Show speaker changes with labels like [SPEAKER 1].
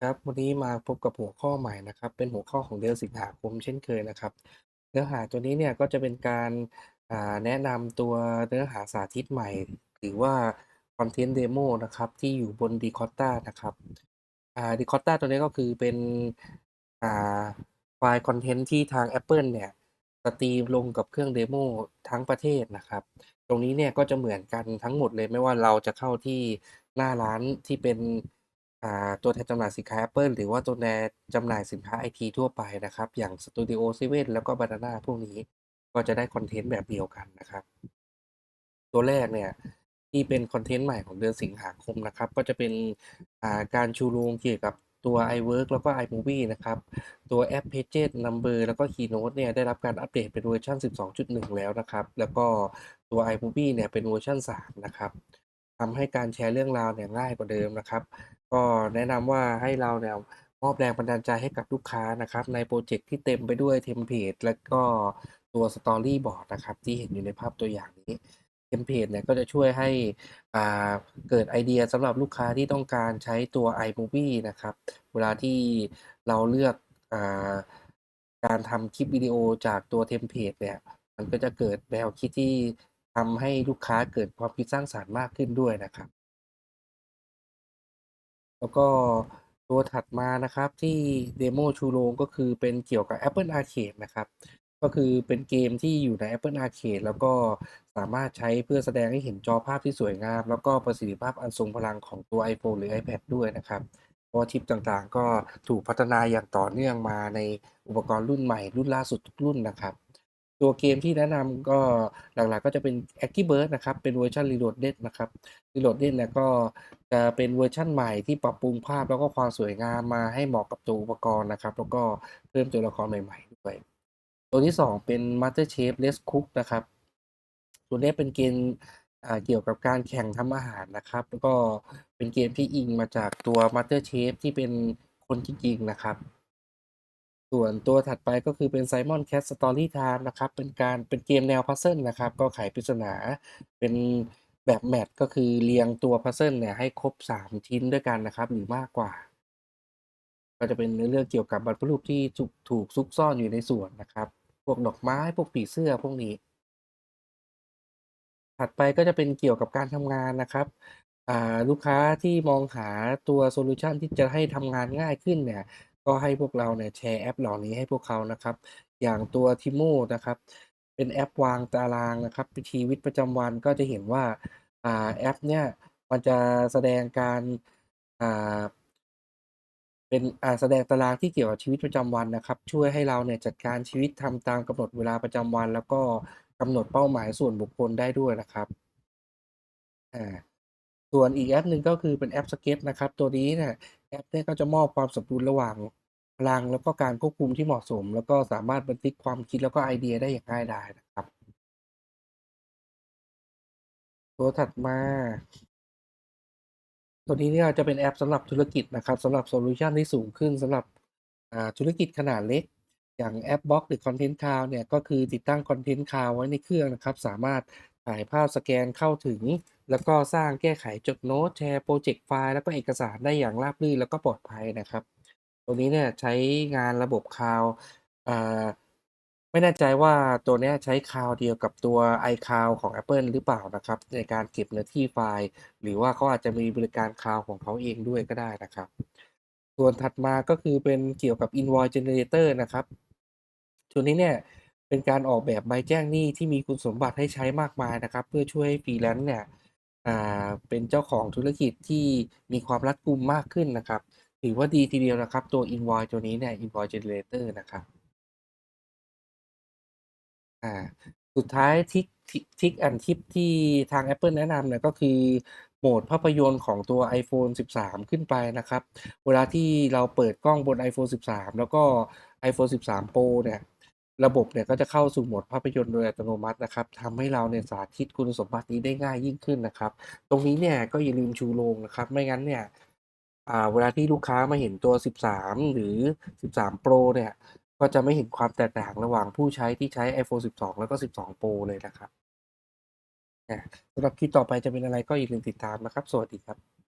[SPEAKER 1] ครับ วันนี้มาพบกับหัวข้อใหม่นะครับ เป็นหัวข้อของเดือนสิงหาคมเช่นเคยนะครับ เนื้อหาตัวนี้เนี่ยก็จะเป็นการอ่าแนะนำตัวเนื้อหาสาธิตใหม่ หรือว่าคอนเทนต์เดโมนะครับ ที่อยู่บน Dcotta นะครับอ่า Dcotta ตัวนี้ก็คือเป็นอ่าไฟล์คอนเทนต์ที่ทาง Apple เนี่ยสตรีมลงกับเครื่องเดโมทั้งประเทศนะครับ ตรงนี้เนี่ยก็จะเหมือนกันทั้งหมดเลยไม่ว่าเราจะเข้าที่หน้าร้านที่เป็น อ่า ตัวแทนจำหน่ายสินค้า Apple หรือว่าตัวแทนจำหน่ายสินค้าไอทีทั่วไปนะครับ อย่าง Studio 7 แล้วก็ Banana พวกนี้ ก็จะได้คอนเทนต์แบบเดียวกันนะครับ ตัวแรกเนี่ยที่เป็นคอนเทนต์ใหม่ของเดือนสิงหาคมนะครับ ก็จะเป็นอ่าการชูโรงเกี่ยวกับตัว iWork แล้วก็ iMovie นะครับ ตัวแอป Pages Number แล้วก็ Keynote เนี่ยได้รับการอัปเดตเป็นเวอร์ชัน12.1 แล้วนะครับ แล้วก็ตัว iMovie เนี่ยเป็นเวอร์ชัน3 นะครับ ทำให้การแชร์เรื่องราวเนี่ยง่ายกว่าเดิมนะครับ ก็แนะนำว่าให้เราเนี่ยมอบแรงบันดาลใจให้กับลูกค้านะครับ ในโปรเจกต์ที่เต็มไปด้วยเทมเพลตและก็ตัว Storyboard นะครับ ที่เห็นอยู่ในภาพตัวอย่างนี้เทมเพลตเนี่ยก็จะช่วยให้อ่าเกิดไอเดียสำหรับลูกค้าที่ต้องการใช้ตัว iMovie นะครับ เวลาที่เราเลือกอ่าการทำคลิปวิดีโอจากตัวเทมเพลตเนี่ย มันก็จะเกิดแนวคิดที่ ทำให้ลูกค้าเกิดความคิดสร้างสรรค์มากขึ้นด้วยนะครับ แล้วก็ตัวถัดมานะครับที่เดโมชูโรงก็คือเป็นเกี่ยวกับ Apple Arcade นะครับ ก็คือเป็นเกมที่อยู่ใน Apple Arcade แล้วก็สามารถใช้เพื่อแสดงให้เห็นจอภาพที่สวยงาม แล้วก็ประสิทธิภาพอันทรงพลังของตัว iPhone หรือ iPad ด้วยนะครับเพราะชิปต่างๆ ก็ถูกพัฒนาอย่างต่อเนื่องมาในอุปกรณ์รุ่นใหม่รุ่นล่าสุดทุกรุ่นนะครับ ตัวเกมที่แนะนำก็หลักๆก็จะเป็น Angry Birds นะครับ เป็นเวอร์ชัน Reloaded นะครับ Reloaded เนี่ยก็จะเป็นเวอร์ชันใหม่ที่ปรับปรุงภาพแล้วก็ความสวยงามมาให้เหมาะกับตัวอุปกรณ์นะครับ แล้วก็เพิ่มตัวละครใหม่ๆด้วย ตัวที่ 2 เป็น MasterChef Let's Cook นะครับ ตัวนี้เป็นเกมอ่าเกี่ยวกับการแข่งทำอาหารนะครับ แล้วก็เป็นเกมที่อิงมาจากตัว MasterChef ที่เป็นคนจริงๆนะครับ ส่วนตัวถัดไปก็คือเป็น Simon Cat Story Time นะครับ เป็นการเป็นเกมแนว Puzzle นะครับ ก็ไขปริศนา เป็นแบบแมตช์ก็คือเรียงตัว Puzzle เนี่ยให้ครบ 3 ชิ้นด้วยกันนะครับ หรือมากกว่า ก็จะเป็นเรื่องเกี่ยวกับบรรพบุรุษที่ถูกถูกซุกซ่อนอยู่ในสวนนะครับ พวกดอกไม้พวกผีเสื้อพวกนี้ ถัดไปก็จะเป็นเกี่ยวกับการทำงานนะครับลูกค้าที่มองหาตัวโซลูชันที่จะให้ทำงานง่ายขึ้นเนี่ย ก็ให้พวกเราเนี่ยแชร์แอปเหล่านี้ให้พวกเขานะครับ อย่างตัว Timo นะครับ เป็นแอปวางตารางนะครับชีวิตประจำวันก็จะเห็นว่าอ่าแอปเนี่ยมันจะแสดงการอ่าเป็นอ่าแสดงตารางที่เกี่ยวกับชีวิตประจำวันนะครับ ช่วยให้เราเนี่ยจัดการชีวิตทำตามกำหนดเวลาประจำวัน แล้วก็กำหนดเป้าหมายส่วนบุคคลได้ด้วยนะครับอาส่วนอีกแอปหนึ่งก็คือเป็นแอป Sketch นะครับ ตัวนี้เนี่ย แอปเนี่ยก็จะมอบความสมดุลระหว่างพลังแล้วก็การควบคุมที่เหมาะสม แล้วก็สามารถบันทึกความคิดแล้วก็ไอเดียได้อย่างง่ายดายนะครับ ตัวถัดมา ตัวนี้เนี่ยจะเป็นแอปสำหรับธุรกิจนะครับสำหรับโซลูชันที่สูงขึ้นสำหรับธุรกิจขนาดเล็ก อย่างแอป Box หรือ Content Cloud เนี่ยก็คือติดตั้ง Content Cloud ไว้ในเครื่องนะครับ สามารถ ถ่ายภาพสแกนเข้าถึง แล้วก็สร้างแก้ไขจดโน้ตแชร์พรเจกต์ไฟล์แล้วก็เอกสารได้อย่างราบรื่นแล้วก็ปลอดภัยนะครับ ตัวนี้เนี่ยใช้งานระบบ Cloud อ่าไม่แน่ใจว่าตัวนี้ใช้ Cloud เดียวกับตัว iCloud ของ Apple หรือเปล่านะครับ ในการเก็บเนื้อที่ไฟล์ หรือว่าเขาอาจจะมีบริการ Cloud ของเขาเองด้วยก็ได้นะครับ ส่วนถัดมาก็คือเป็นเกี่ยวกับ Invoice Generator นะครับ ตัวนี้เนี่ย เป็นการออกแบบใบแจ้งหนี้ที่มีคุณสมบัติให้ใช้มากมายนะครับ เพื่อช่วยให้ Freelance เนี่ยเป็นเจ้าของธุรกิจที่มีความรัดกุมมากขึ้นนะครับ ถือว่าดีทีเดียวนะครับ ตัว Invoice ตัวนี้เนี่ย Invoice Generator นะครับสุดท้ายทิกทิกทริก and tip ที่ทาง Apple แนะนำเนี่ยก็คือโหมดภาพยนตร์ของตัว iPhone 13 ขึ้นไปนะครับ เวลาที่เราเปิดกล้องบน iPhone 13 แล้วก็ iPhone 13 Pro เนี่ย ระบบเนี่ยก็จะเข้าสู่โหมดภาพยนตร์โดยอัตโนมัตินะครับทำให้เราเนี่ยสาธิตคุณสมบัตินี้ได้ง่ายยิ่งขึ้นนะครับ ตรงนี้เนี่ยก็อย่าลืมชูโรงนะครับ ไม่งั้นเนี่ยเวลาที่ลูกค้ามาเห็นตัว 13 หรือ 13 Pro เนี่ยก็จะไม่เห็นความแตกต่างระหว่างผู้ใช้ที่ใช้ iPhone 12 แล้วก็ 12 Pro เลยนะครับสำหรับคลิปต่อไปจะเป็นอะไรก็อย่าลืมติดตามนะครับ สวัสดีครับ